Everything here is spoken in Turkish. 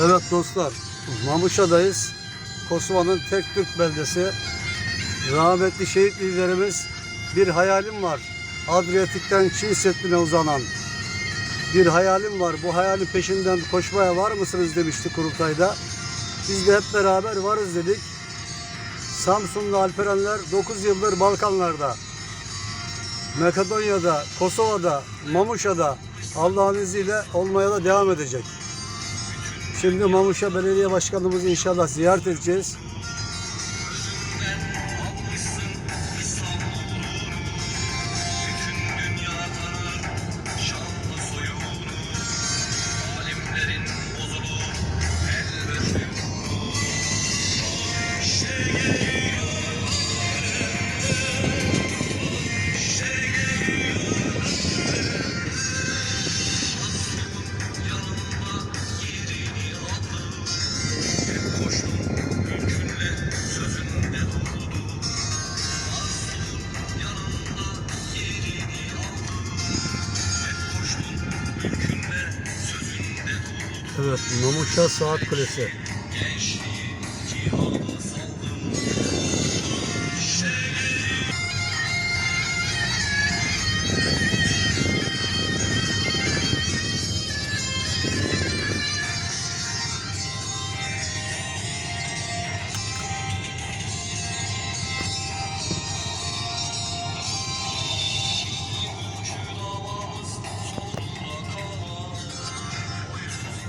Evet dostlar, Mamuşa'dayız. Kosova'nın tek Türk beldesi. Rahmetli şehit liderimiz bir hayalim var. Adriyatik'ten Çin Seddi'ne uzanan bir hayalim var. Bu hayalin peşinden koşmaya var mısınız demişti kurultayda. Biz de hep beraber varız dedik. Samsunlu Alperenler 9 yıldır Balkanlarda, Makedonya'da, Kosova'da, Mamuşa'da Allah'ın izniyle olmaya da devam edecek. Şimdi Mamuşa Belediye Başkanımızı inşallah ziyaret edeceğiz. Evet, Mamuşa Saat Kulesi.